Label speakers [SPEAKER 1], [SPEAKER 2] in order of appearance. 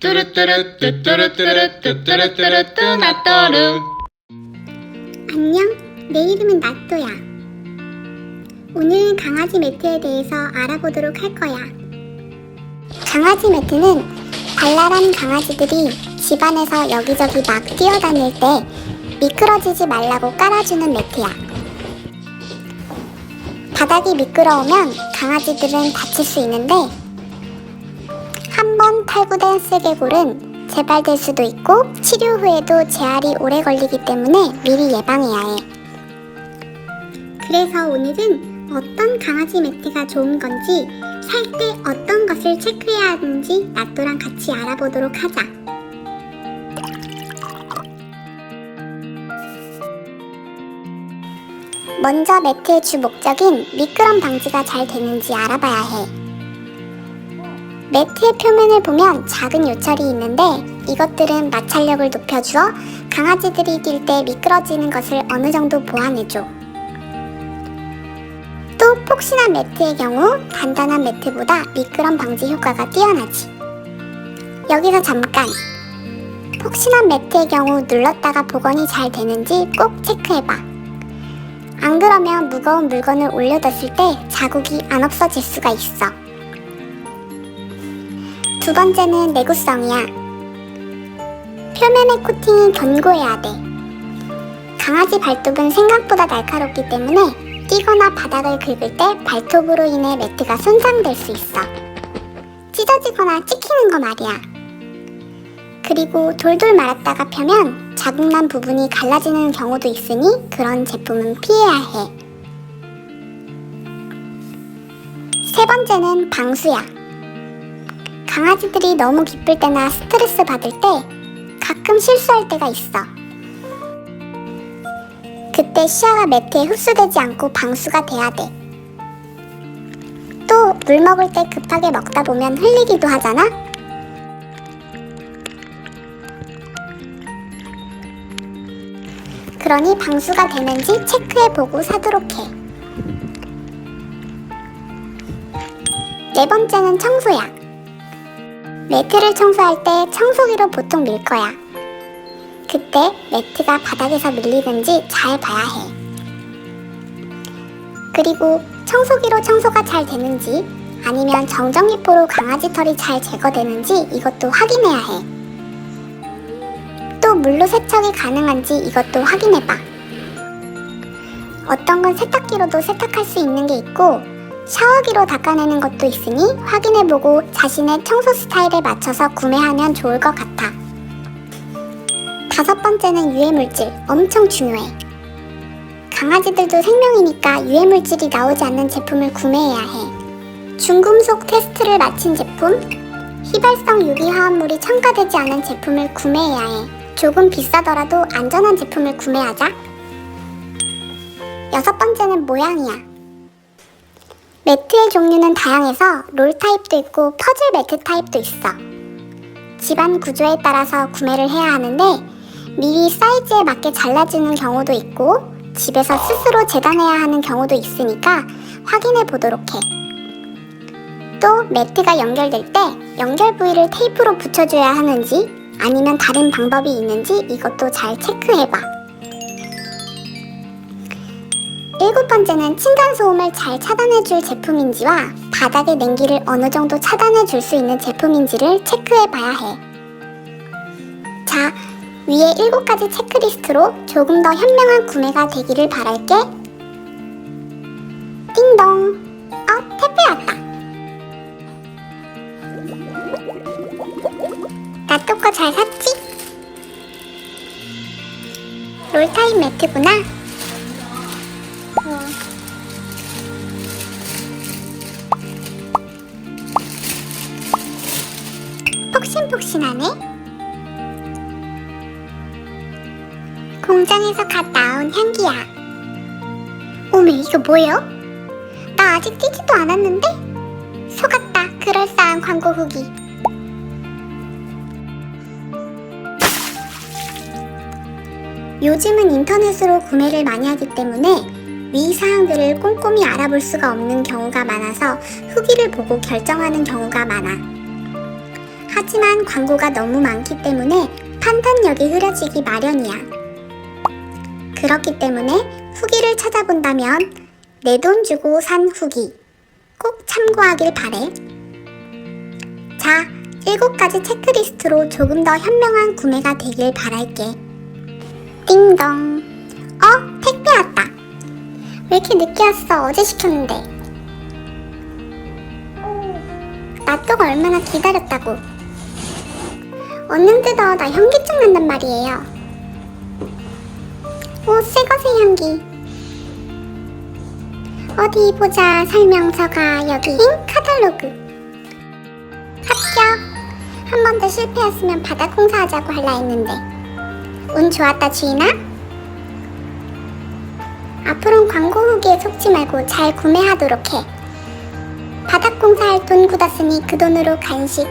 [SPEAKER 1] 뚜루뚜루뚜뚜루뚜루뚜뚜루뚜루뚜 나또루
[SPEAKER 2] 안녕, 내 이름은 나또야. 오늘은 강아지 매트에 대해서 알아보도록 할 거야. 강아지 매트는 발랄한 강아지들이 집안에서 여기저기 막 뛰어다닐 때 미끄러지지 말라고 깔아주는 매트야. 바닥이 미끄러우면 강아지들은 다칠 수 있는데 탈구된 쓰개골은 재발될 수도 있고 치료 후에도 재활이 오래 걸리기 때문에 미리 예방해야 해. 그래서 오늘은 어떤 강아지 매트가 좋은 건지 살 때 어떤 것을 체크해야 하는지 나또랑 같이 알아보도록 하자. 먼저 매트의 주 목적인 미끄럼 방지가 잘 되는지 알아봐야 해. 매트의 표면을 보면 작은 요철이 있는데 이것들은 마찰력을 높여주어 강아지들이 뛸 때 미끄러지는 것을 어느 정도 보완해줘. 또 폭신한 매트의 경우 단단한 매트보다 미끄럼 방지 효과가 뛰어나지. 여기서 잠깐! 폭신한 매트의 경우 눌렀다가 복원이 잘 되는지 꼭 체크해봐. 안 그러면 무거운 물건을 올려뒀을 때 자국이 안 없어질 수가 있어. 두 번째는 내구성이야. 표면의 코팅이 견고해야 돼. 강아지 발톱은 생각보다 날카롭기 때문에 뛰거나 바닥을 긁을 때 발톱으로 인해 매트가 손상될 수 있어. 찢어지거나 찍히는 거 말이야. 그리고 돌돌 말았다가 펴면 자국난 부분이 갈라지는 경우도 있으니 그런 제품은 피해야 해. 세 번째는 방수야. 강아지들이 너무 기쁠 때나 스트레스 받을 때 가끔 실수할 때가 있어. 그때 시야가 매트에 흡수되지 않고 방수가 돼야 돼. 또 물 먹을 때 급하게 먹다 보면 흘리기도 하잖아? 그러니 방수가 되는지 체크해보고 사도록 해. 네 번째는 청소야. 매트를 청소할 때 청소기로 보통 밀 거야. 그때 매트가 바닥에서 밀리는지 잘 봐야 해. 그리고 청소기로 청소가 잘 되는지 아니면 정전기포로 강아지 털이 잘 제거되는지 이것도 확인해야 해. 또 물로 세척이 가능한지 이것도 확인해봐. 어떤 건 세탁기로도 세탁할 수 있는 게 있고 샤워기로 닦아내는 것도 있으니 확인해보고 자신의 청소 스타일에 맞춰서 구매하면 좋을 것 같아. 다섯 번째는 유해물질, 엄청 중요해. 강아지들도 생명이니까 유해물질이 나오지 않는 제품을 구매해야 해. 중금속 테스트를 마친 제품, 휘발성 유기화합물이 첨가되지 않은 제품을 구매해야 해. 조금 비싸더라도 안전한 제품을 구매하자. 여섯 번째는 모양이야. 매트의 종류는 다양해서 롤 타입도 있고 퍼즐 매트 타입도 있어. 집안 구조에 따라서 구매를 해야 하는데 미리 사이즈에 맞게 잘라주는 경우도 있고 집에서 스스로 재단해야 하는 경우도 있으니까 확인해 보도록 해. 또 매트가 연결될 때 연결 부위를 테이프로 붙여줘야 하는지 아니면 다른 방법이 있는지 이것도 잘 체크해봐. 일곱 번째는 층간소음을 잘 차단해줄 제품인지와 바닥의 냉기를 어느 정도 차단해줄 수 있는 제품인지를 체크해봐야 해. 자, 위에 일곱 가지 체크리스트로 조금 더 현명한 구매가 되기를 바랄게. 띵동. 어, 택배 왔다. 나또거 잘 샀지? 롤타임 매트구나. 어. 폭신폭신하네. 공장에서 갓 나온 향기야. 오메 이거 뭐예요? 나 아직 뛰지도 않았는데? 속았다 그럴싸한 광고 후기. 요즘은 인터넷으로 구매를 많이 하기 때문에 위 사항들을 꼼꼼히 알아볼 수가 없는 경우가 많아서 후기를 보고 결정하는 경우가 많아. 하지만 광고가 너무 많기 때문에 판단력이 흐려지기 마련이야. 그렇기 때문에 후기를 찾아본다면 내 돈 주고 산 후기 꼭 참고하길 바래. 자, 7가지 체크리스트로 조금 더 현명한 구매가 되길 바랄게. 띵동. 어, 택배 왔다. 왜 이렇게 늦게 왔어? 어제 시켰는데. 놔두고 얼마나 기다렸다고. 얼른 뜯어. 나 현기증 난단 말이에요. 오, 새것의 향기. 어디 보자. 설명서가 여기. 잉? 카탈로그. 합격. 한 번 더 실패했으면 바닥 공사하자고 할라 했는데. 운 좋았다, 주인아. 앞으론 광고 후기에 속지 말고 잘 구매하도록 해. 바닥 공사할 돈 굳었으니 그 돈으로 간식